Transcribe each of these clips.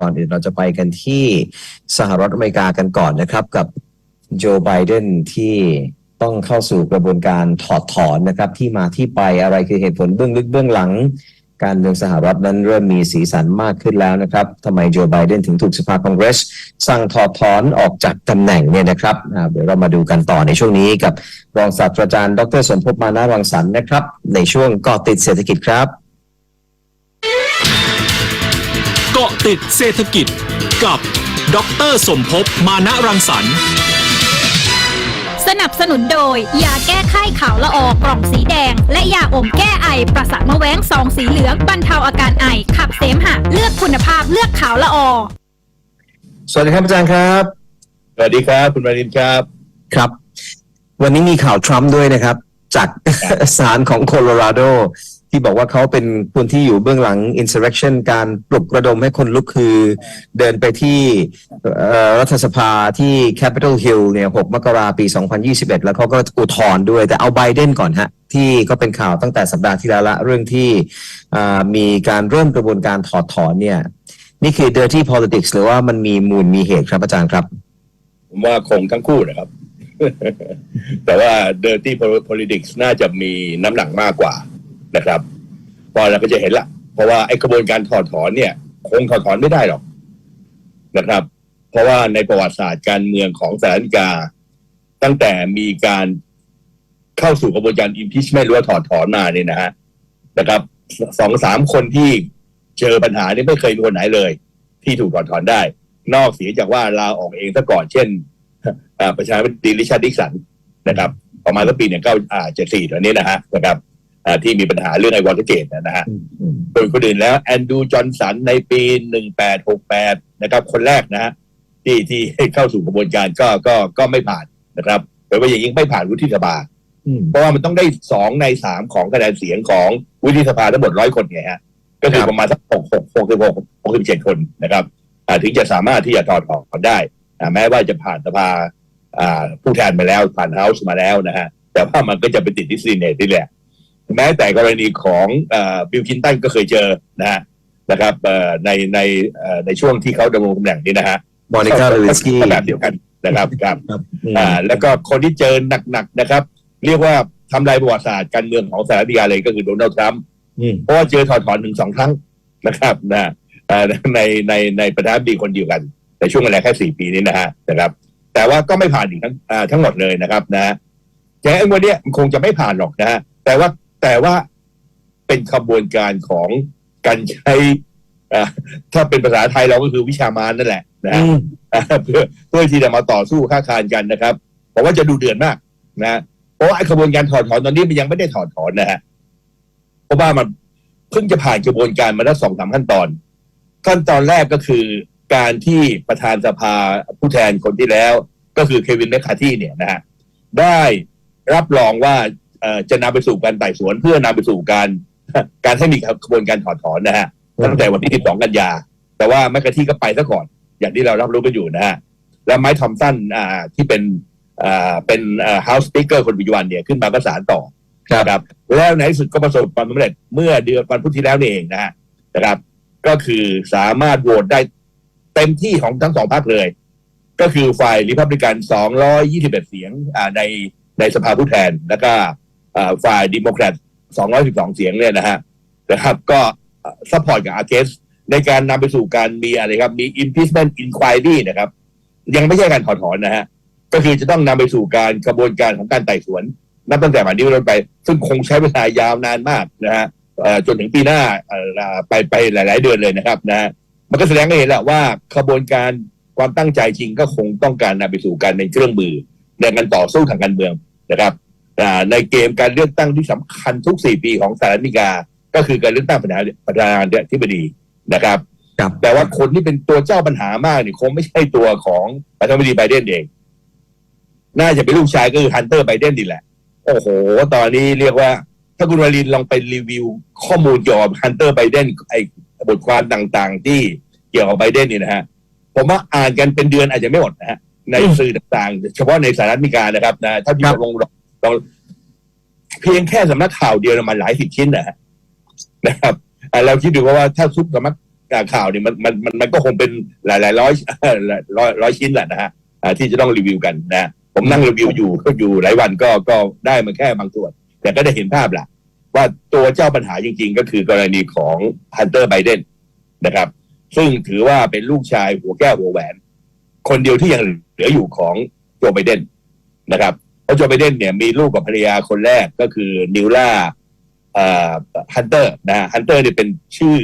ก่อนอื่นเราจะไปกันที่สหรัฐอเมริกากันก่อนนะครับ กับโจไบเดนที่ต้องเข้าสู่กระบวนการถอดถอนนะครับ ที่มาที่ไปอะไรคือเหตุผลเบื้องลึกเบื้องหลัง การเมืองสหรัฐนั้นเริ่มมีสีสันมากขึ้นแล้วนะครับทำไมโจไบเดนถึงถูกสภาคองเกรส สั่งถอดถอนออกจากตำแหน่งเนี่ยนะครับเดี๋ยวเรามาดูกันต่อในช่วงนี้กับรองศาสตราจารย์ ดรสมภพมานารังสรรค์นะครับ ในช่วงเกาะติดเศรษฐกิจครับ เกาะติดเศรษฐกิจกับดรสมภพมานะรังสรรค์ สนับสนุนโดย ยาแก้ไข้ขาวละออกล่องสีแดง และยาอมแก้ไอ ประสาทมะแว้งซองสีเหลืองบรรเทาอาการไอ ขับเสมหะเลือกคุณภาพเลือกขาวละออสวัสดีครับอาจารย์ครับ สวัสดีครับคุณมารินครับครับ วันนี้มีข่าวทรัมป์ด้วยนะครับ จากศาลของโคโลราโด ที่บอกว่าเขาเป็นคนที่อยู่เบื้องหลัง insurrection การปลุกระดมให้คนลุกคือ เดินไปที่รัฐสภาที่ Capitol Hill เนี่ย6มกราปี 2021 แล้วเขาก็อุทธรณ์ด้วย แต่เอาไบเดนก่อนฮะ ที่ก็เป็นข่าวตั้งแต่สัปดาห์ที่แล้วละเรื่องที่มีการเริ่มกระบวนการถอดถอนเนี่ย นี่คือ dirty politics หรือว่ามันมีมูลมีเหตุครับอาจารย์ครับ ผมว่าคงทั้งคู่นะครับ แต่ว่า dirty politics น่าจะมีน้ำหนักมากกว่า นะครับพอเราก็จะเห็นละเพราะว่าไอ้กระบวนการถอดถอนเนี่ย คงถอดถอนไม่ได้หรอกนะครับ เพราะว่าในประวัติศาสตร์การเมืองของสหรัฐอเมริกา ตั้งแต่มีการเข้าสู่กระบวนการ impeachment หรือว่าถอดถอนมาเนี่ยนะฮะนะครับสองสามคนที่เจอปัญหานี่ไม่เคยมีคนไหนเลย ที่ถูกถอดถอนได้ นอกเสียจากว่าลาออกเองซะก่อนเช่นประชาธิปไตยริชาร์ดดิสันนะครับ ประมาณสักปีเนี่ยเก้าอ่าเจ็ดสี่ตอนนี้นะฮะนะครับ ที่มีปัญหาเรื่องไอวอลเกตนะฮะส่วนคนอื่นแล้วแอนดูจอห์นสันในปี 1868 นะครับ คนแรกนะฮะที่ที่เข้าสู่กระบวนการก็ก็ก็ไม่ผ่านนะครับแต่ว่าอย่างยิ่งไม่ผ่านวุฒิสภาอืมเพราะว่ามันต้องได้สองในสามของคะแนนเสียงของวุฒิสภาทั้งหมดร้อยคนไงฮะก็คือครับประมาณสักหกหกหกสิบหกหกสิบเจ็ดคนนะครับอ่าถึงจะสามารถที่จะถอดถอนได้อ่าแม้ว่าจะผ่านสภาอ่าผู้แทนมาแล้วผ่านเฮาส์มาแล้วนะฮะแต่ว่ามันก็จะไปติดที่ซีเนตนี่แหละ แม้แต่กรณีของบิลคินตันก็เคยเจอนะฮะนะครับเอ่อในในเอ่อในช่วงที่เขาดำรงตำแหน่งนี้นะฮะมอนิกาเลวิสกี้แบบเดียวกันนะครับครับครับอ่าแล้วก็คนที่เจอหนักๆนะครับ เรียกว่าทำลายประวัติศาสตร์การเมืองของสหรัฐอเมริกาเลยก็คือโดนัลด์ทรัมป์อืมเพราะว่าเจอถอดถอนถึงสองครั้งนะครับนะอ่าในในในประธานาธิบดีคนเดียวกันในช่วงเวลาแค่สี่ปีนี้นะฮะนะครับ แต่ว่าก็ไม่ผ่านอีกทั้งอ่าทั้งหมดเลยนะครับนะฮะแต่ไอ้วันเนี้ยมันคงจะไม่ผ่านหรอกนะฮะแต่ว่า แต่ว่าเป็นขบวนการของการใช้อ่าถ้าเป็นภาษาไทยเราก็คือวิชามานนั่นแหละนะฮะอ่าเพื่อเพื่อที่จะมาต่อสู้ค้าคานกันนะครับผมว่าจะดูเดือดมากนะฮะเพราะว่าไอ้ขบวนการถอดถอนตอนนี้มันยังไม่ได้ถอดถอนนะฮะเพราะว่ามันเพิ่งจะผ่านกระบวนการมาแล้วสองสามขั้นตอน ขั้นตอนแรกก็คือการที่ประธานสภาผู้แทนคนที่แล้ว ก็คือเควินแมคคาที่เนี่ยนะฮะได้รับรองว่าเอ่อ จะนำไปสู่การไต่สวนเพื่อนำไปสู่การการให้มีกระบวนการถอดถอนนะฮะตั้งแต่วันที่ 12 กันยา แต่ว่าแมคคาที่ก็ไปซะก่อน อย่างที่เรารับรู้กันอยู่นะฮะแล้วไมค์ทอมสันอ่าที่เป็นอ่าเป็นอ่า House Speaker คนปัจจุบันเนี่ยขึ้นมาประสานต่อครับนะครับ แล้วในที่สุดก็ประสบความสำเร็จเมื่อเดือนวันพุธที่แล้วนี่เองนะฮะนะครับ ก็คือสามารถโหวตได้เต็มที่ของทั้งสองพรรคเลย ก็คือฝ่ายริพับลิกัน 221 เสียงอ่าในในสภาผู้แทนแล้วก็อ่า ฝ่ายดิโมแครต212 เสียงเนี่ยนะฮะนะครับ ก็ซัพพอร์ตกับอาร์เกสในการนำไปสู่การมีอะไรครับ มี impeachment inquiry นะครับ ยังไม่ใช่การถอดถอนนะฮะ ก็คือจะต้องนำไปสู่การกระบวนการของการไต่สวน นับตั้งแต่วันนี้เป็นต้นไป ซึ่งคงใช้เวลายาวนานมากนะฮะจนถึงปีหน้าไปไปหลาย ๆ เดือนเลยนะครับนะฮะมันก็แสดงให้เห็นแหละว่าขบวนการความตั้งใจจริงก็คงต้องการนำไปสู่การเป็นเครื่องมือในการต่อสู้ทางการเมืองนะครับ ในเกมการเลือกตั้งที่สำคัญทุก4ปีของสหรัฐอเมริกา ก็คือการเลือกตั้งประธานาประธานาธิบดีนะครับครับแต่ว่าคนที่เป็นตัวเจ้าปัญหามากเนี่ยคงไม่ใช่ตัวของประธานาธิบดีไบเดนเอง น่าจะเป็นลูกชายก็คือฮันเตอร์ไบเดนนี่แหละ โอ้โห ตอนนี้เรียกว่า ถ้าคุณวารินลองไปรีวิวข้อมูลเกี่ยวกับฮันเตอร์ไบเดนไอ้บทความต่างๆ ที่เกี่ยวกับไบเดนนี่นะฮะ ผมว่าอ่านกันเป็นเดือนอาจจะไม่หมดนะฮะในอืมสื่อต่างๆ เฉพาะในสหรัฐอเมริกานะครับนะถ้าที่ครับลง ลองเพียงแค่สำนักข่าวเดียวมันหลายสิบชิ้นนะฮะนะครับเราคิดดูว่าถ้าซุปสำนักข่าวเนี่ยมันมันมันมันก็คงเป็นหลายหลายร้อยร้อยร้อยชิ้นแหละนะฮะที่จะต้องรีวิวกันนะผมนั่งรีวิวอยู่ก็อยู่หลายวันก็ก็ได้มาแค่บางส่วน แต่ก็ได้เห็นภาพแหละว่าตัวเจ้าปัญหาจริง ๆ ก็คือกรณีของฮันเตอร์ไบเดนนะครับ ซึ่งถือว่าเป็นลูกชายหัวแก้วหัวแหวน คนเดียวที่ยังเหลืออยู่ของโจไบเดนนะครับ เพราะโจไบเดนเนี่ยมีลูกกับภรรยาคนแรกก็คือนิวล่าฮันเตอร์นะฮันเตอร์เนี่ยเป็นชื่อ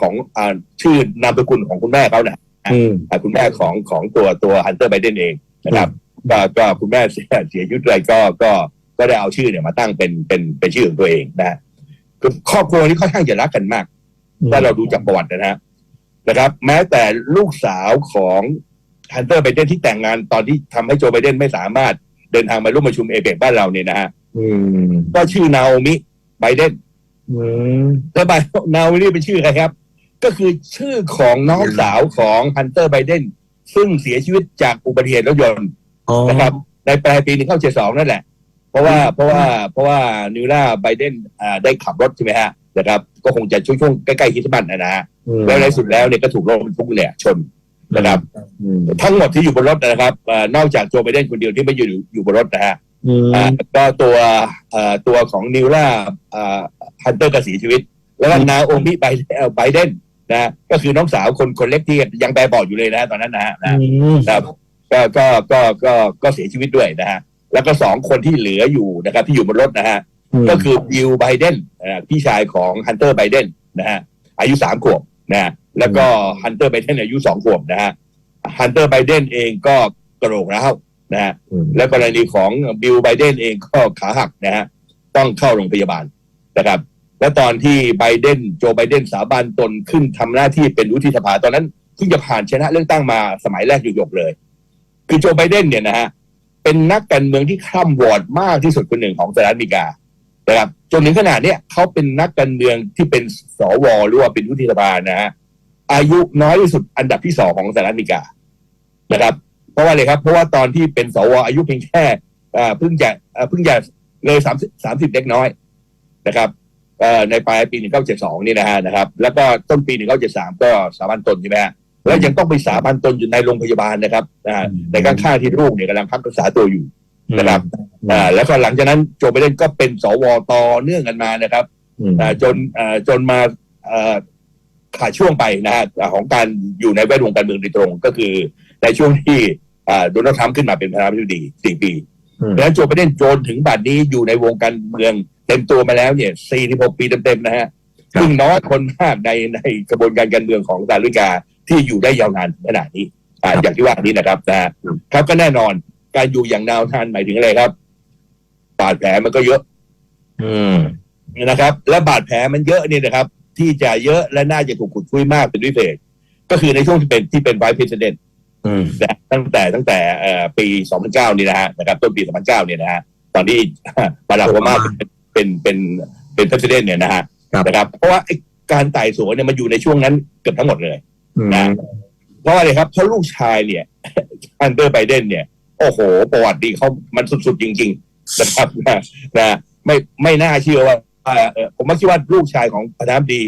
ของอ่าชื่อนามสกุลของคุณแม่เขานะอืมอ่าคุณแม่ของของตัวตัวฮันเตอร์ไบเดนเองนะครับก็ก็คุณแม่เสียเสียชีวิตไปก็ก็ก็ได้เอาชื่อเนี่ยมาตั้งเป็นเป็นเป็นชื่อของตัวเองนะฮะคือครอบครัวนี้ค่อนข้างจะรักกันมากถ้าเราดูจากประวัตินะฮะนะครับ แม้แต่ลูกสาวของฮันเตอร์ไบเดนที่แต่งงานตอนที่ทำให้โจไบเดนไม่สามารถ เดินทางมาร่วมประชุมเอเปกบ้านเราเนี่ยนะฮะอืมก็ชื่อนาโอมิไบเดนอืมแล้วไบนาโอมินี่เป็นชื่อใครครับ ก็คือชื่อของน้องสาวของฮันเตอร์ไบเดนซึ่งเสียชีวิตจากอุบัติเหตุรถยนต์อ๋อนะครับ ในปลายปีหนึ่งเข้าเจ็ดสองนั่นแหละ เพราะว่าเพราะว่าเพราะว่านิวล่าไบเดนอ่าได้ขับรถใช่ไหมฮะนะครับ ก็คงจะช่วงช่วงใกล้ๆคริสต์มาสนะฮะอืมแล้วในสุดแล้วเนี่ยก็ถูกรถบรรทุกเนี่ยชน นะครับอืมทั้งหมดที่อยู่บนรถนะครับเอ่อนอกจากโจไบเดนคนเดียวที่ไม่อยู่อยู่บนรถนะฮะอืมอ่าก็ตัวเอ่อตัวของนิวล่าฮันเตอร์ก็เสียชีวิต แล้วก็นาโอมิไบไบเดนนะก็คือน้องสาวคนคนเล็กที่ยังแปรบอกอยู่เลยนะตอนนั้นนะฮะนะอืมครับก็ก็ก็ก็ก็เสียชีวิตด้วยนะฮะแล้วก็สองคนที่เหลืออยู่นะครับที่อยู่บนรถนะฮะก็คือบิลไบเดนอ่าพี่ชายของฮันเตอร์ไบเดนนะฮะอายุสามขวบนะฮะ แล้วก็ฮันเตอร์ไบเดนอายุสองขวบนะฮะฮันเตอร์ไบเดนเองก็กระโหลกร้าวนะฮะอืมและกรณีของบิลไบเดนเองก็ขาหักนะฮะต้องเข้าโรงพยาบาลนะครับ และตอนที่ไบเดนโจไบเดนสาบานตนขึ้นทำหน้าที่เป็นวุฒิสภาตอนนั้นเพิ่งจะผ่านชนะเลือกตั้งมาสมัยแรกหยกๆเลย คือโจไบเดนเนี่ยนะฮะเป็นนักการเมืองที่คร่ำวอร์ดมากที่สุดคนหนึ่งของสหรัฐอเมริกานะครับจนถึงขนาดเนี้ยเขาเป็นนักการเมืองที่เป็นสวหรือว่าเป็นวุฒิสภานะฮะ อายุน้อยที่สุดอันดับที่สองของสหรัฐอเมริกานะครับ เพราะว่าอะไรครับ เพราะว่าตอนที่เป็นสวอายุเพียงแค่อ่าเพิ่งจะอ่าเพิ่งจะเลยสามสามสิบเล็กน้อยนะครับเอ่อในปลายปีหนึ่งเก้าเจ็ดสองนี่นะฮะนะครับ แล้วก็ต้นปีหนึ่งเก้าเจ็ดสามก็สาบันตนใช่ไหมฮะแล้วยังต้องไปสาบันตนอยู่ในโรงพยาบาลนะครับนะฮะในข้างๆที่ลูกเนี่ยกำลังพักรักษาตัวอยู่นะครับอ่าแล้วก็หลังจากนั้นโจไบเดนก็เป็นสวต่อเนื่องกันมานะครับอืมอ่าจนอ่าจนมาอ่า ขาดช่วงไปนะฮะอ่าของการอยู่ในแวดวงการเมืองโดยตรง ก็คือในช่วงที่อ่าโดนัลด์ทรัมป์ขึ้นมาเป็นประธานาธิบดีสี่ปีอืมดังนั้นโจไบเดนโจนถึงบัดนี้อยู่ในวงการเมืองเต็มตัวมาแล้วเนี่ย46ปีเต็มๆนะฮะซึ่งน้อยคนมากในในกระบวนการการเมืองของสหรัฐอเมริกาที่อยู่ได้ยาวนานถึงขนาดนี้อ่าอย่างที่ว่านี้นะครับนะฮะครับก็แน่นอนการอยู่อย่างยาวนานหมายถึงอะไรครับ บาดแผลมันก็เยอะ อืมนะครับ และบาดแผลมันเยอะเนี่ยนะครับ ที่จะเยอะและน่าจะถูกขุดคุยมากเป็นพิเศษ ก็คือในช่วงที่เป็นที่เป็นไวท์เพรสเดนอืมตั้งแต่ตั้งแต่เอ่อปี 2009 นี่นะฮะนะครับต้นปี 2009 เนี่ยนะฮะตอนที่บารักโอบามาเป็นเป็นเป็นเป็นประธานเนี่ยนะฮะครับนะครับ เพราะว่าไอ้การไต่สวนเนี่ยมันอยู่ในช่วงนั้นเกือบทั้งหมดเลยอืมนะเพราะว่าอะไรครับเพราะลูกชายเนี่ยอันเดอร์ไบเดนเนี่ยโอ้โห ประวัติดีเขามันสุดๆ จริง ๆ นะครับนะนะไม่ไม่น่าเชื่อว่าเอ่อเอ่อ ผมไม่คิดว่าลูกชายของประธานาธิบดี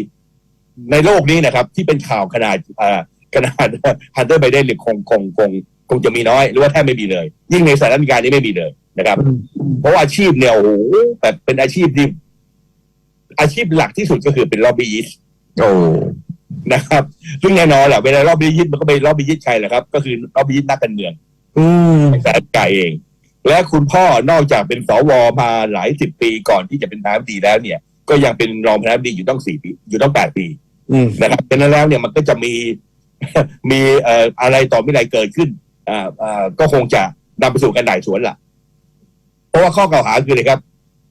ในโลกนี้นะครับ ที่เป็นข่าวขนาดอ่าขนาดฮันเตอร์ไบเดนเนี่ยคงคงคงคงจะมีน้อย หรือว่าแทบไม่มีเลย ยิ่งในสหรัฐอเมริกานี่ไม่มีเลยนะครับ เพราะว่าอาชีพเนี่ยโอ้โหแบบเป็นอาชีพที่อาชีพหลักที่สุดก็คือเป็นล็อบบี้ยิสโอ้นะครับ ซึ่งแน่นอนแหละเวลาล็อบบี้ยิสมันก็ไปล็อบบี้ยิสใครแหละครับ ก็คือล็อบบี้ยิสนักการเมืองอืมสหรัฐอเมริกาเอง และคุณพ่อนอกจากเป็นสวมาหลายสิบปีก่อนที่จะเป็นประธานาธิบดีแล้วเนี่ย ก็ยังเป็นรองประธานาธิบดีอยู่ต้องสี่ปีอยู่ต้องแปดปีอืมนะครับดังนั้นแล้วเนี่ยมันก็จะมีมีเอ่ออะไรต่อไม่อะไรเกิดขึ้นอ่าอ่าก็คงจะนำไปสู่การไต่สวนล่ะ เพราะว่าข้อกล่าวหาคืออะไรครับ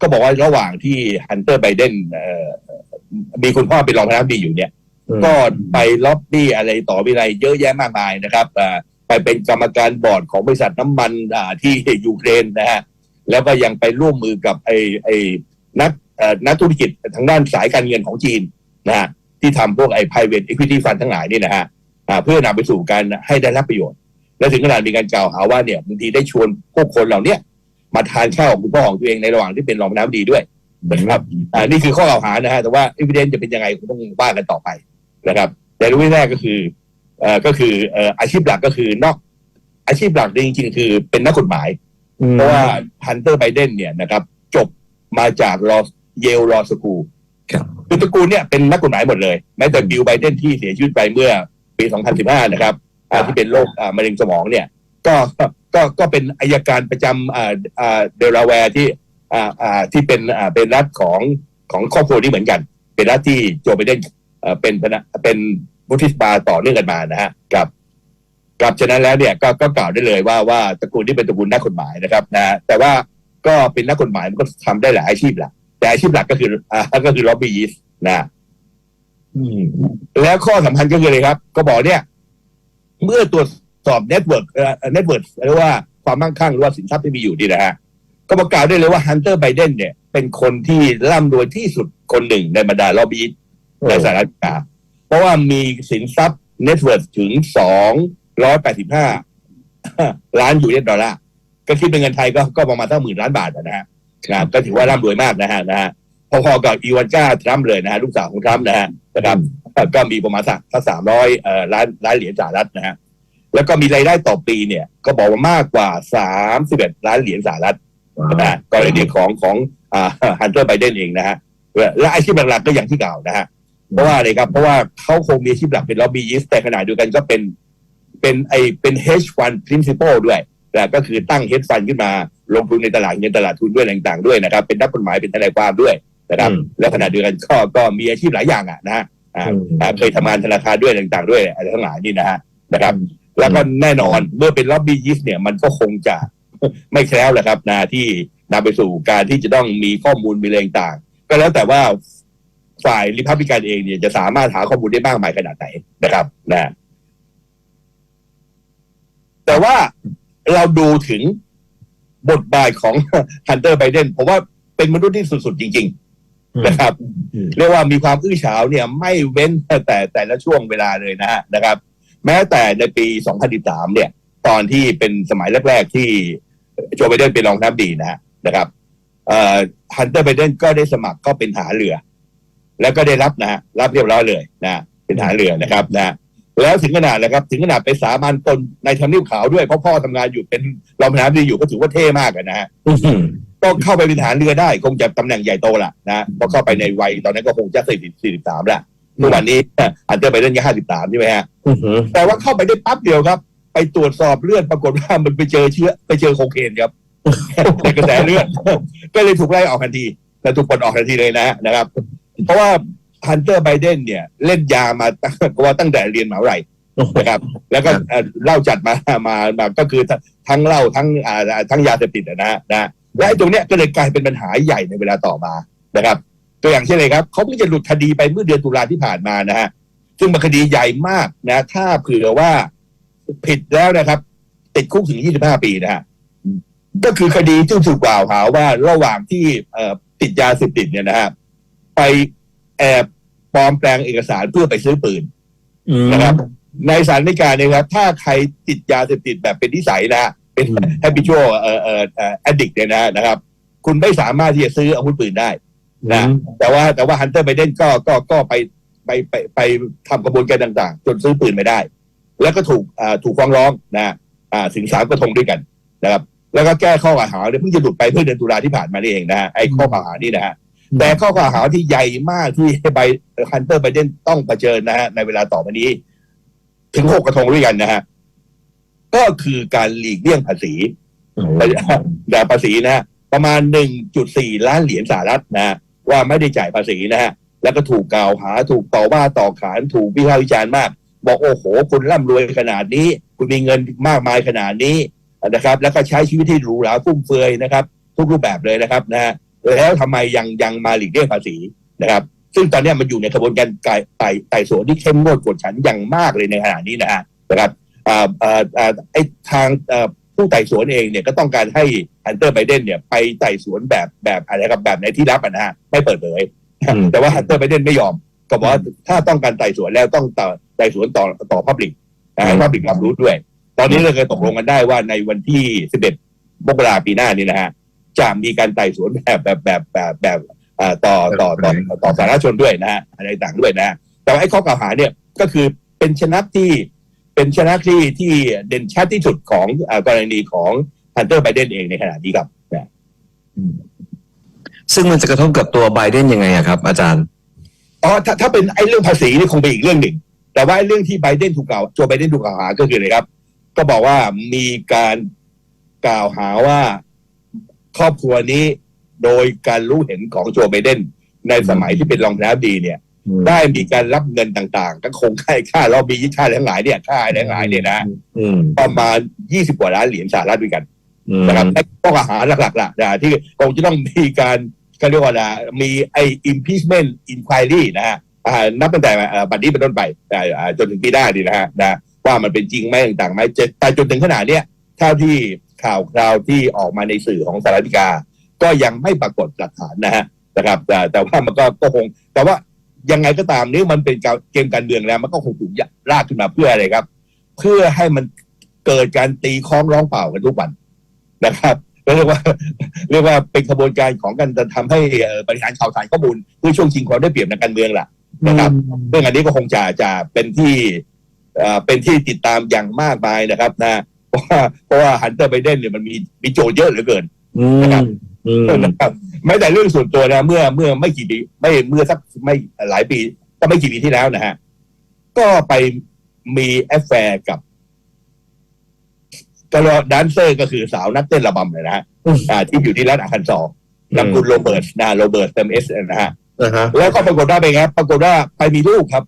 ก็บอกว่าระหว่างที่ฮันเตอร์ไบเดนเอ่อมีคุณพ่อเป็นรองประธานาธิบดีอยู่เนี่ย ก็ไปล็อบบี้อะไรต่อมีอะไรเยอะแยะมากมายนะครับอ่า ไปเป็นกรรมการบอร์ดของบริษัทน้ำมันที่ยูเครนนะฮะแล้วก็ยังไปร่วมมือกับไอ้ไอ้นักนักธุรกิจทางด้านสายการเงินของจีนนะฮะที่ทำพวกไอ้ private equity fund ทั้งหลายนี่นะฮะเพื่อนำไปสู่การให้ได้รับประโยชน์ และถึงขนาดมีการกล่าวหาว่าเนี่ยบางทีได้ชวนพวกคนเหล่าเนี้ยมาทานข้าวกับคุณพ่อของตัวเองในระหว่างที่เป็นรองประธานาธิบดีด้วยนะครับอ่านี่คือข้อกล่าวหานะฮะแต่ว่า evidence จะเป็นยังไงคงต้องว่ากันต่อไปนะครับ แต่รู้แน่ก็คือ ก็คือเอ่ออาชีพหลักก็คือนอกอาชีพหลักจริงๆ คือเป็นนักกฎหมาย เพราะว่าฮันเตอร์ไบเดนเนี่ยนะครับจบมาจากรอเยลรอสคูลครับคือตระกูลเนี่ยเป็นนักกฎหมายหมดเลย แม้แต่บิลไบเดนที่เสียชีวิตไปเมื่อปี 2015 นะครับอ่าที่เป็นโรคอ่ามะเร็งสมองเนี่ย ก็ก็ก็เป็นอายการประจำอ่าอ่าเดลาแวร์ที่อ่าอ่าที่เป็นอ่าเป็นรัฐของของครอบครัวนี้เหมือนกัน เป็นรัฐที่โจไบเดนเอ่อเป็นพนักเป็น วุฒิสภาต่อเนื่องกันมานะฮะกับกับฉะนั้นแล้วเนี่ยก็ก็กล่าวได้เลยว่าว่าตระกูลที่เป็นตระกูลนักกฎหมายนะครับนะแต่ว่าก็เป็นนักกฎหมายมันก็ทำได้หลายอาชีพแหละแต่อาชีพหลักก็คืออ่าก็คือล็อบบี้ยิสนะแล้วข้อสำคัญก็คือเลยครับ ก็บอกเนี่ย เมื่อตรวจสอบเน็ตเวิร์กเอ่อเน็ตเวิร์กหรือว่าความมั่งคั่งหรือว่าสินทรัพย์ที่มีอยู่นี่นะฮะก็ประกาศได้เลยว่าฮันเตอร์ไบเดนเนี่ย เป็นคนที่ร่ำรวยที่สุดคนหนึ่งในบรรดาล็อบบี้ในสหรัฐอเมริกา เพราะว่ามีสินทรัพย์เน็ตเวิร์กถึงสองร้อยแปดสิบห้าล้านยูเอสดอลลาร์ก็คิดเป็นเงินไทยก็ก็ประมาณเท่าหมื่นล้านบาทนะฮะนะก็ถือว่าร่ำรวยมากนะฮะนะฮะพอๆกับอีวานก้าทรัมป์เลยนะฮะลูกสาวของทรัมป์นะฮะนะครับก็มีประมาณสักสักสามร้อยเอ่อล้านล้านเหรียญสหรัฐนะฮะแล้วก็มีรายได้ต่อปีเนี่ย ก็บอกว่ามากกว่าสามสิบเอ็ดล้านเหรียญสหรัฐนะฮะกรณีของของอ่าฮันเตอร์ไบเดนเองนะฮะและอาชีพหลักๆก็อย่างที่กล่าวนะฮะ เพราะว่าอะไรครับ เพราะว่าเขาคงมีอาชีพหลักเป็นล็อบบี้ยิสแต่ขณะเดียวกันก็เป็นเป็นไอเป็น hedge fund principal ด้วยนะก็คือตั้ง hedge fund ขึ้นมาลงทุนในตลาดเงินตลาดทุนด้วยอะไรต่างๆด้วยนะครับ เป็นนักกฎหมายเป็นทนายความด้วยนะครับอืมและขณะเดียวกันก็ก็มีอาชีพหลายอย่างอะนะฮะอ่าอืมอ่าเคยทำงานธนาคารด้วยอะไรต่างๆด้วยอะไรทั้งหลายนี่นะฮะนะครับ แล้วก็แน่นอนเมื่อเป็นล็อบบี้ยิสเนี่ยมันก็คงจะไม่แคล้วแหละครับนะที่นำไปสู่การที่จะต้องมีข้อมูลมีอะไรต่างๆก็แล้วแต่ว่า ฝ่ายริพับลิกันเองเนี่ยจะสามารถหาข้อมูลได้มากมายขนาดไหนนะครับนะแต่ว่าเราดูถึงบทบาทของฮันเตอร์ไบเดนผมว่าเป็นมนุษย์ที่สุดๆจริง ๆ นะครับอืมเรียกว่ามีความอื้อฉาวเนี่ย ไม่เว้นแต่แต่ละช่วงเวลาเลยนะฮะนะครับ แม้แต่ในปี 2013 เนี่ย ตอนที่เป็นสมัยแรก ๆ ที่โจไบเดนเป็นรองนายกรัฐมนตรีนะฮะนะครับเอ่อฮันเตอร์ไบเดนก็ได้สมัครก็เป็นทหารเรือ แล้วก็ได้รับนะฮะรับเรียบร้อยเลยนะเป็นทหารเรือนะครับนะแล้วถึงขนาดนะครับ ถึงขนาดไปสามัญตนในทำเนียบขาวด้วยเพราะพ่อทำงานอยู่เป็นรองนายกรัฐมนตรีอยู่ก็ถือว่าเท่มากอะนะฮะอืมก็เข้าไปเป็นทหารเรือได้ คงจะตำแหน่งใหญ่โตละนะพอเข้าไปในวัยตอนนั้นก็คงจะสี่สิบสี่สิบสามละเมื่อวันนี้อันเตอร์ไบเดนยังห้าสิบสามใช่ไหมฮะอืมแต่ว่าเข้าไปได้ปั๊บเดียวครับ ไปตรวจสอบเลือดปรากฏว่ามันไปเจอเชื้อ ไปเจอโคเคนครับในกระแสเลือดก็เลยถูกไล่ออกทันทีและถูกปลดออกทันทีเลยนะฮะนะครับ เพราะว่าฮันเตอร์ไบเดนเนี่ยเล่นยามาตั้งก็ว่าตั้งแต่เรียนมหาวิทยาลัยนะครับ แล้วก็เอ่อเหล่าจัดมามามาก็คือทั้งทั้งเหล้าทั้งอ่าทั้งยาเสพติดอะนะฮะนะและไอ้ตรงเนี้ยก็เลยกลายเป็นปัญหาใหญ่ในเวลาต่อมานะครับ ตัวอย่างเช่นเลยครับเขาเพิ่งจะหลุดคดีไปเมื่อเดือนตุลาที่ผ่านมานะฮะซึ่งเป็นคดีใหญ่มากนะ ถ้าเผื่อว่าผิดแล้วนะครับ ติดคุกถึง 25 ปีนะฮะก็คือคดีที่ถูกกล่าวหาว่าระหว่างที่เอ่อติดยาเสพติดเนี่ยนะฮะ ไปแอบปลอมแปลงเอกสารเพื่อไปซื้อปืนอืมนะครับ ในสารนิการเนยครับ ถ้าใครติดยาเสพติดแบบเป็นนิสัยนะฮะเป็นอืมแฮปปี้ชัวเอ่อเอ่อเอ่อ addict เนี่ยนะนะครับ คุณไม่สามารถที่จะซื้ออาวุธปืนได้นะแต่ว่าแต่ว่าฮันเตอร์ไบเดนก็ก็ก็ไปไปไปไปทำกระบวนการต่างๆ จนซื้อปืนไม่ได้ แล้วก็ถูกอ่าถูกฟ้องร้องนะอ่าถึงสามกระทงด้วยกันนะครับ แล้วก็แก้ข้อกล่าวหาเนี่ยเพิ่งจะหลุดไปเมื่อเดือนตุลาที่ผ่านมานี่เองนะฮะไอ้ข้อกล่าวหานี่นะฮะ แต่ข้อกล่าวหาที่ใหญ่มากที่ไบฮันเตอร์ไบเดนต้องเผชิญนะฮะในเวลาต่อไปนี้ ถึงหกกระทงด้วยกันนะฮะก็คือการหลีกเลี่ยงภาษีแต่ภาษีนะฮะประมาณ1.4ล้านเหรียญสหรัฐนะฮะว่าไม่ได้จ่ายภาษีนะฮะแล้วก็ถูกกล่าวหาถูกต่อว่าต่อขานถูกวิพากษ์วิจารณ์มาก บอกโอ้โห คุณร่ำรวยขนาดนี้ คุณมีเงินมากมายขนาดนี้นะครับ แล้วก็ใช้ชีวิตที่หรูหราฟุ่มเฟือยนะครับ ทุกรูปแบบเลยนะครับนะฮะ แล้วทำไมยังยังมาหลีกเลี่ยงภาษีนะครับ ซึ่งตอนเนี้ยมันอยู่ในกระบวนการไต่ไต่ไต่สวนที่เข้มงวดกวดขันอย่างมากเลยในขณะนี้นะฮะนะครับอ่าอ่าอ่าไอ้ทางเอ่อผู้ไต่สวนเองเนี่ยก็ต้องการให้ฮันเตอร์ไบเดนเนี่ยไปไต่สวนแบบแบบอะไรครับแบบในที่ลับอะนะฮะไม่เปิดเผยอืมแต่ว่าฮันเตอร์ไบเดนไม่ยอม ก็บอกว่าถ้าต้องการไต่สวนแล้วต้องต่อไต่สวนต่อต่อพับลิกให้พับลิกรับรู้ด้วย ตอนนี้เราเคยตกลงกันได้ว่าในวันที่ 11มกราปีหน้านี้นะฮะ จะมีการไต่สวนแบบแบบแบบแบบแบบอ่าต่อต่อต่อต่อสาธารณชนด้วยนะฮะอะไรต่างด้วยนะฮะแต่ว่าไอ้ข้อกล่าวหาเนี่ยก็คือเป็นชนะที่เป็นชนะที่ที่เด่นชัดที่สุดของเอ่อกรณีของฮันเตอร์ไบเดนเองในขณะนี้ครับนะซึ่งมันจะกระทบกับตัวไบเดนยังไงอะครับ อาจารย์อ๋อถ้าถ้าเป็นไอ้เรื่องภาษีนี่คงเป็นอีกเรื่องหนึ่ง แต่ว่าไอ้เรื่องที่ไบเดนถูกกล่าวโจไบเดนถูกกล่าวหาก็คืออะไรครับ ก็บอกว่ามีการกล่าวหาว่า ครอบครัวนี้โดยการรู้เห็นของโจไบเดนในสมัยที่เป็นรองประธานาธิบดีเนี่ย ได้มีการรับเงินต่างๆ ก็คงค่าค่าเรามีค่าทั้งหลายเนี่ยค่าทั้งหลายเนี่ยนะอืมประมาณ20กว่าล้านเหรียญสหรัฐด้วยกันอืมนะครับไอ้ข้อหาหลักๆล่ะนะที่คงจะต้องมีการเขาเรียกว่าอะไรมีไอ้ impeachment inquiry นะฮะอ่านับตั้งแต่เอ่อบัดนี้เป็นต้นไปอ่าอ่าจนถึงปีหน้าดีนะฮะนะว่ามันเป็นจริงไหมต่างๆไหมจะแต่จนถึงขนาดเนี้ยเท่าที่ ข่าวคราวที่ออกมาในสื่อของสหรัฐอเมริกา ก็ยังไม่ปรากฏหลักฐานนะฮะนะครับแต่แต่ว่ามันก็ก็คง แต่ว่ายังไงก็ตามนี่มันเป็นการเกมการเมืองแล้วมันก็คงถูกลากขึ้นมาเพื่ออะไรครับ เพื่อให้มันเกิดการตีคล้องร้องเปล่ากันทุกวันนะครับเรียกว่าเรียกว่าเป็นขบวนการของการจะทำให้เอ่อบริหารข่าวสารข้อมูลเพื่อช่วงชิงความได้เปรียบในการเมืองล่ะนะครับเรื่องอันนี้ก็คงจะจะเป็นที่เอ่อเป็นที่ติดตามอย่างมากมายนะครับนะ เพราะว่าเพราะว่าฮันเตอร์ไบเดนเนี่ยมันมีมีโจทย์เยอะเหลือเกินอืมนะครับอืมนะครับแม้แต่เรื่องส่วนตัวนะ เมื่อเมื่อไม่กี่ปีไม่เมื่อสักไม่หลายปี ก็ไม่กี่ปีที่แล้วนะฮะก็ไปมีแอฟแฟร์กับก็แดนเซอร์ก็คือสาวนักเต้นระบำเลยนะฮะอ่าที่อยู่ที่รัฐอาคันซอสนามคุณโรเบิร์ตนะโรเบิร์ตเต็มเอสนะฮะนะฮะแล้วก็ปรากฏว่าเป็นไงครับปรากฏว่าไปมีลูกครับ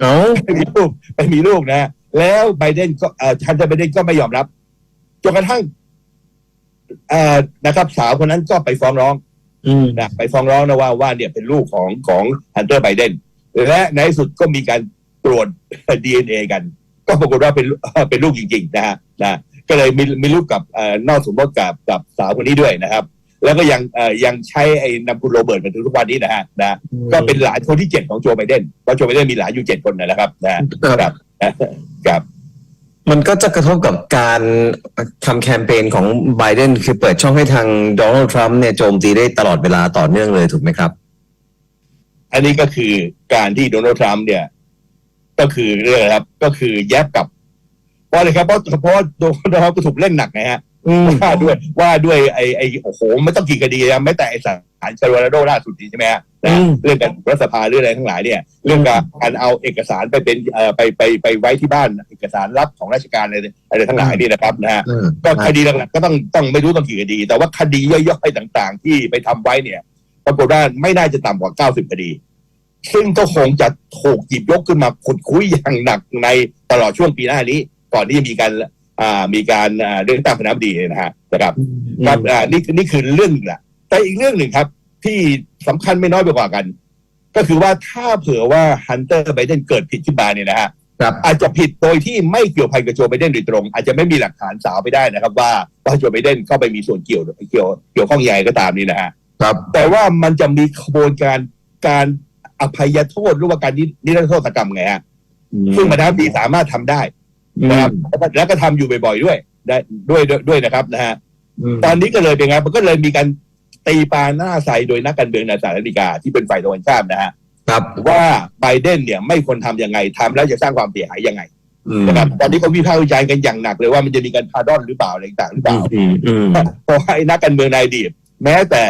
เอ้าไปมีลูกไปมีลูกนะฮะ แล้วไบเดนก็เอ่อฮันเตอร์ไบเดนก็ไม่ยอมรับจนกระทั่งเอ่อนะครับ สาวคนนั้นก็ไปฟ้องร้องอืมนะไปฟ้องร้องนะว่าว่าเนี่ยเป็นลูกของของฮันเตอร์ไบเดนและในที่สุดก็มีการตรวจ DNA กัน ก็ปรากฏว่าเป็นเป็นลูกจริง ๆ นะฮะนะก็เลยมีมีลูกกับเอ่อนอกสมรสกับกับสาวคนนี้ด้วยนะครับ แล้วก็ยังเอ่อยังใช้ไอ้นามคุณโรเบิร์ตมาถึงทุกวันนี้นะฮะนะก็เป็นหลานคนที่เจ็ดของโจไบเดนเพราะโจไบเดนมีหลานอยู่เจ็ดคนนะครับนะครับครับมันก็จะกระทบกับการทำแคมเปญของไบเดนคือเปิดช่องให้ทางโดนัลด์ทรัมป์เนี่ยโจมตีได้ตลอดเวลาต่อเนื่องเลยถูกไหมครับ อันนี้ก็คือการที่โดนัลด์ทรัมป์เนี่ย ก็คือเรื่องอะไรครับ ก็คือแยบกับเพราะอะไรครับเพราะเพราะว่าโดนัลด์ทรัมป์ก็ถูกเล่นหนักไงฮะอืม ว่าด้วยว่าด้วยไอ้ไอ้โอ้โหไม่ต้องกี่คดีนะไม่แต่ไอ้สารเชโรนาโดล่าสุดนี่ใช่ไหมฮะนะอืมเรื่องการรัฐสภาเรื่องอะไรทั้งหลายเนี่ย เรื่องการเอาเอกสารไปเป็นเอ่อไปไปไปไว้ที่บ้านเอกสารลับของราชการอะไรอะไรทั้งหลายนี่นะครับนะฮะอืมก็คดีหลักๆก็ต้องต้องไม่รู้ต้องกี่คดี แต่ว่าคดีย่อยๆต่าง ๆ ที่ไปทำไว้เนี่ย ปรากฏว่าไม่น่าจะต่ำกว่า90คดี ซึ่งก็คงจะถูกหยิบยกขึ้นมาขุดคุยอย่างหนักในตลอดช่วงปีหน้านี้ ก่อนที่จะมีการอ่า มีการอ่าเรื่องตั้งคณะบดีนะฮะนะครับครับอ่านี่คือนี่คือเรื่องหนึ่งแหละแต่อีกเรื่องหนึ่งครับ ที่สำคัญไม่น้อยไปกว่ากัน ก็คือว่าถ้าเผื่อว่าฮันเตอร์ไบเดนเกิดผิดขึ้นมาเนี่ยนะฮะครับอาจจะผิดโดยที่ไม่เกี่ยวพันกับโจไบเดนโดยตรง อาจจะไม่มีหลักฐานสาวไปได้นะครับ ว่าว่าโจไบเดนเข้าไปมีส่วนเกี่ยวเกี่ยวเกี่ยวข้องใหญ่ก็ตามนี่นะฮะครับแต่ว่ามันจะมีขบวนการการอภัยโทษหรือว่าการนินิรโทษกรรมไงฮะซึ่งประธานาธิบดีสามารถทำได้ นะครับแล้วก็ทำอยู่บ่อยๆด้วยได้ด้วยด้วยด้วยนะครับนะฮะตอนนี้ก็เลยเป็นไงมันก็เลยมีการตีปาหน้าใสโดยนักการเมืองในสหรัฐอเมริกาที่เป็นฝ่ายตรงกันข้ามนะฮะครับว่าไบเดนเนี่ยไม่ควรทำยังไงทำแล้วจะสร้างความเสียหายยังไงอืมนะครับตอนนี้ก็วิพากษ์วิจารณ์กันอย่างหนักเลยว่ามันจะมีการพาดอนหรือเปล่าอะไรต่างๆหรือเปล่าอืมอืมเพราะว่าไอ้นักการเมืองในอดีตแม้แต่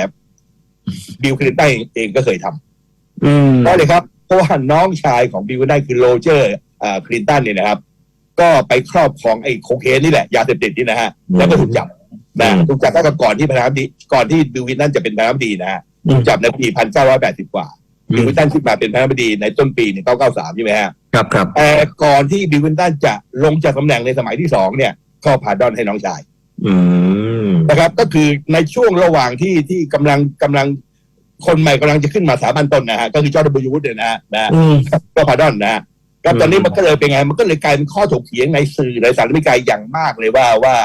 บิลคลินตันเองก็เคยทำอืมเพราะเลยครับเพราะว่าน้องชายของบิลคลินตันคือโรเจอร์อ่าคลินตันเนี่ยนะครับ ก็ไปครอบครองไอ้โคเคนนี่แหละยาเสพติดนี่นะฮะแล้วก็ถูกจับนะถูกจับตั้งแต่ก่อนที่ประธานาธิบดีก่อนที่บิลวินตันจะเป็นประธานาธิบดีนะฮะถูกจับในปีพันเก้าร้อยแปดสิบกว่าบิลวินตันขึ้นมาเป็นประธานาธิบดีในต้นปีหนึ่งเก้าเก้าสามใช่ไหมฮะครับครับแต่ก่อนที่บิลวินตันจะลงจากตำแหน่งในสมัยที่สองเนี่ยก็พาดอนให้น้องชายอืมนะครับ ก็คือในช่วงระหว่างที่ที่กำลังกำลังคนใหม่กำลังจะขึ้นมาสาบันต้นนะฮะก็คือจอร์ดบุญวุฒิเนี่ยนะฮะนะฮะอืมก็พาดอนนะฮะ ครับอืมตอนนี้มันก็เลยเป็นไง มันก็เลยกลายเป็นข้อถกเถียงในสื่อในสหรัฐอเมริกาอย่างมากเลยว่าว่า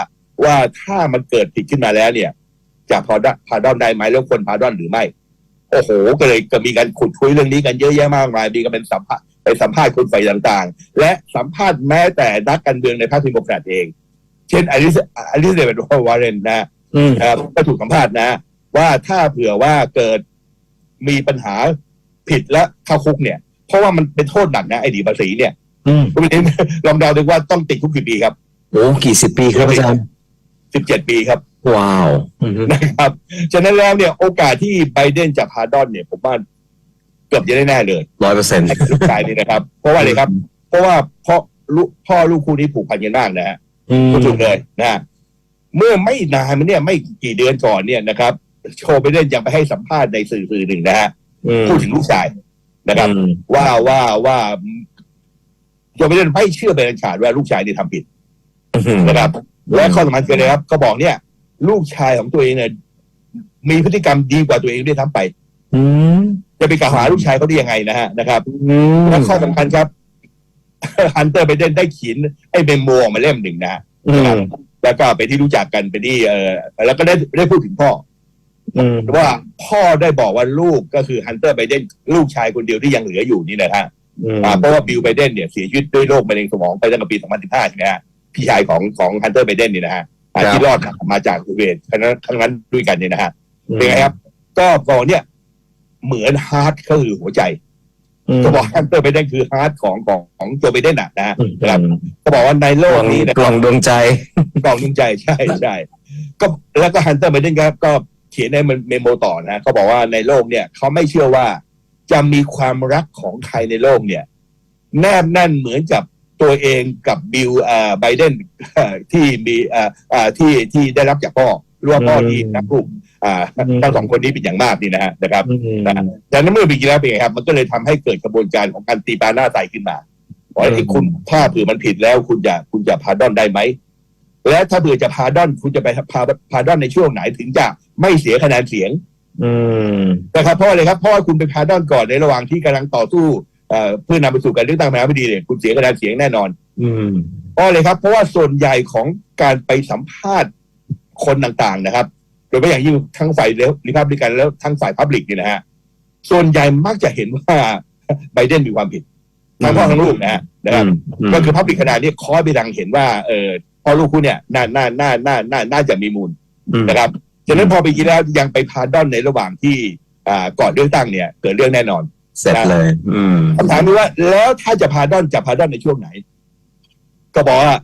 ว่าถ้ามันเกิดผิดขึ้นมาแล้วเนี่ย จะพอดพาดอนได้ไหมแล้วควรพาดอนหรือไม่โอ้โห ก็เลยก็มีการขุดคุยเรื่องนี้กันเยอะแยะมากมายมีก็เป็นสัมภาษณ์ไปสัมภาษณ์คนฝ่ายต่างๆ และสัมภาษณ์แม้แต่นักการเมืองในพรรคเดโมแครตเอง เช่นอลิซอลิซาเบธวอร์เรนนะอืมครับก็ถูกสัมภาษณ์นะ ว่าถ้าเผื่อว่าเกิดมีปัญหาผิดและเข้าคุกเนี่ย เพราะว่ามันเป็นโทษหนักนะไอ้หนีภาษีเนี่ยอืมคุณวินิตลองเดาดูว่าต้องติดคุกกี่ปีครับโอ้กี่สิบปีครับอาจารย์สิบเจ็ดปีครับ ว้าวอืมนะครับ ฉะนั้นแล้วเนี่ยโอกาสที่ไบเดนจะพาดอนเนี่ย ผมว่าเกือบจะได้แน่เลยร้อยเปอร์เซ็นต์ไอ้ลูกชายนี่นะครับ เพราะว่าอะไรครับ เพราะว่าพ่อลูกพ่อลูกคู่นี้ผูกพันกันมากนะฮะอืมพูดถูกเลยนะฮะเมื่อไม่นานมาเนี่ยไม่กี่เดือนก่อนเนี่ยนะครับ โชว์ไบเดนยังไปให้สัมภาษณ์ในสื่อสื่อหนึ่งนะฮะอืมพูดถึงลูกชาย นะครับอืมว่าว่าว่าโจไบเดนไม่เชื่อเป็นอันขาดว่าลูกชายนี่ทำผิดอืมนะครับ และข้อสำคัญคืออะไรครับ ก็บอกเนี่ย ลูกชายของตัวเองเนี่ยมีพฤติกรรมดีกว่าตัวเองด้วยทั้งไปอืมจะไปกล่าวหาลูกชายเขาได้ยังไงนะฮะนะครับอืมและข้อสำคัญครับฮันเตอร์ไบเดนได้เขียนไอ้เมมโมออกมาเล่มหนึ่งนะฮะอืมแล้วก็ไปนที่รู้จักกันไปนที่เออแล้วก็ได้ได้พูดถึงพ่ออืม ว่าพ่อได้บอกว่าลูกก็คือฮันเตอร์ไบเดนลูกชายคนเดียวที่ยังเหลืออยู่นี่นะฮะอืมอ่าเพราะว่าบิลไบเดนเนี่ยเสียชีวิตด้วยโรคมะเร็งสมองไปตั้งแต่ปี 2015 ใช่ไหมฮะพี่ชายของของฮันเตอร์ไบเดนเนี่ยนะฮะอ่าที่รอดมาจากอุบัติเหตุครั้งนั้นครั้งนั้นด้วยกันเนี่ยนะฮะเป็นไงครับ ก็บอกเนี่ยเหมือนฮาร์ดก็คือหัวใจมก็บอกฮันเตอร์ไบเดนคือฮาร์ดของของของโจไบเดนอะนะฮะอืมนะครับก็บอกว่าในโลกกล่องนี้นะกล่องดวงใจกล่องดวงใจใช่ใช่ก็แล้วก็ฮันเตอร์ไบเดนก็ก็ เขียนในเมมโมต่อนะเขาบอกว่าในโลกเนี่ยเขาไม่เชื่อว่าจะมีความรักของใครในโลกเนี่ย แนบแน่นเหมือนกับตัวเองกับบิลอ่าไบเดนที่มีอ่าอ่าที่ที่ได้รับจากพ่อหรือว่าพ่ออืมที่นักลูกอ่าอืมทั้งสองคนนี้เป็นอย่างมากนี่นะฮะนะครับอืมนะดังนั้นเมื่อปีที่แล้วเป็นไงครับ มันก็เลยทำให้เกิดกระบวนการของการตีปลาหน้าใสขึ้นมาบอกว่าที่คุณถ้าเผื่อมันผิดแล้วคุณจะคุณจะพาดอนได้ไหม และถ้าเผื่อจะพาดอนคุณจะไปพาพาดอนในช่วงไหนถึงจะไม่เสียคะแนนเสียง อืมนะครับเพราะอะไรครับเพราะว่าคุณไปพาดอนก่อนในระหว่างที่กำลังต่อสู้เอ่อเพื่อนำไปสู่การเลือกตั้งประธานาธิบดีเนี่ยคุณเสียคะแนนเสียงแน่นอน อืมเพราะอะไรครับ เพราะว่าส่วนใหญ่ของการไปสัมภาษณ์คนต่างๆนะครับ โดยเฉพาะอย่างยิ่งทั้งฝ่ายริพับลิกันแล้วทั้งฝ่ายพับลิกเนี่ยนะฮะส่วนใหญ่มักจะเห็นว่าไบเดนมีความผิดทั้งพ่อทั้งลูกนะฮะนะครับก็คือพับลิกขนาดนี้คอยไปดังเห็นว่าเออ พอลูกคุณเนี่ยน่าน่าน่าน่าน่าน่าจะมีมูลนะครับฉะนั้นพอไปกินแล้วยังไปพาดอนในระหว่างที่อ่าก่อนเลือกตั้งเนี่ย เกิดเรื่องแน่นอนเสร็จเลย อืมคำถามคือว่า แล้วถ้าจะพาดอนจะพาดอนในช่วงไหน ก็บอกว่า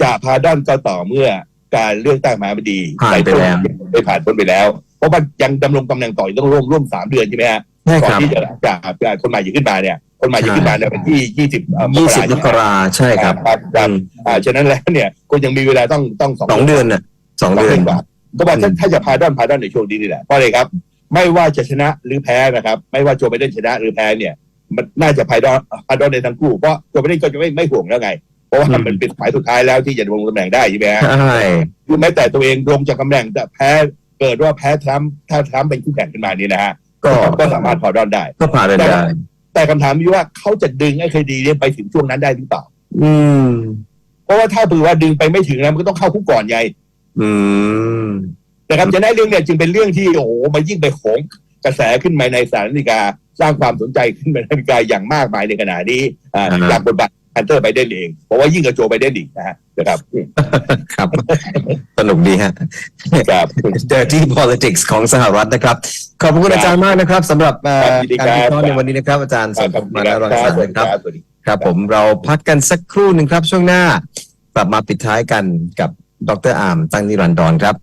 จะพาดอนก็ต่อเมื่อการเลือกตั้งมาไม่ดีผ่านไปแล้วได้ผ่านพ้นไปแล้ว เพราะมันยังดำรงตำแหน่งต่ออีกต้องร่วมร่วมสามเดือนใช่ไหมฮะ ใช่ก่อคนรับที่จะจะจะคนใหม่จะขึ้นมาเนี่ย คนใหม่จะขึ้นมาในวันที่ยี่สิบยี่สิบมกราใช่ครับครับครับอ่าฉะนั้นแล้วเนี่ยก็ยังมีเวลาต้องต้องสองเดือนน่ะสองเดือน กว่าก็บอกถ้าอืมถ้าจะพาดอนพาดอนในช่วงนี้นี่แหละเพราะอะไรครับ ไม่ว่าจะชนะหรือแพ้นะครับ ไม่ว่าโจไบเดนชนะหรือแพ้เนี่ย มันน่าจะพาดอนพาดอนในทั้งคู่เพราะโจไบเดนก็จะไม่ไม่ห่วงแล้วไง เพราะว่ามันเป็นฝ่ายสุดท้ายแล้วที่จะดำรงตำแหน่งได้ใช่ไหมฮะ ใช่คือแม้แต่ตัวเองลงจากตำแหน่งแต่แพ้เกิดว่าแพ้ทรัมป์ถ้าทรัมป์เป็นคู่แข่งขึ้นมานี่นะฮะ ก็ก็สามารถพาดอนได้ ก็ผ่านไปได้ แต่คำถามอยู่ว่าเขาจะดึงไอ้คดีนี้ไปถึงช่วงนั้นได้หรือเปล่า อืม เพราะว่าถ้าเผื่อว่าดึงไปไม่ถึงนะมันก็ต้องเข้าคุกก่อนไงอืมนะครับจะได้เรื่องเนี่ยจึงเป็นเรื่องที่โอ้โหมันยิ่งไปโหมกระแสขึ้นมาในสหรัฐอเมริกา สร้างความสนใจขึ้นมาในอเมริกาอย่างมากมายในขณะนี้ อ่าอ่าฮะจากบทบาทฮันเตอร์ไบเดนเอง เพราะว่ายิ่งกับโจไบเดนอีกนะฮะ นะครับ ครับ สนุกดีฮะ ครับ dirty politics ของสหรัฐนะครับ ขอบคุณอาจารย์มากนะครับสำหรับเอ่อครับยินดีการครับวิเคราะห์ในวันนี้นะครับ อาจารย์สมภพมาแล้วรังสรรค์นะครับสวัสดีครับผมเราพักกันสักครู่หนึ่งครับช่วงหน้ากลับมาปิดท้ายกันกับดรอาร์มตั้งนิรันดรครับ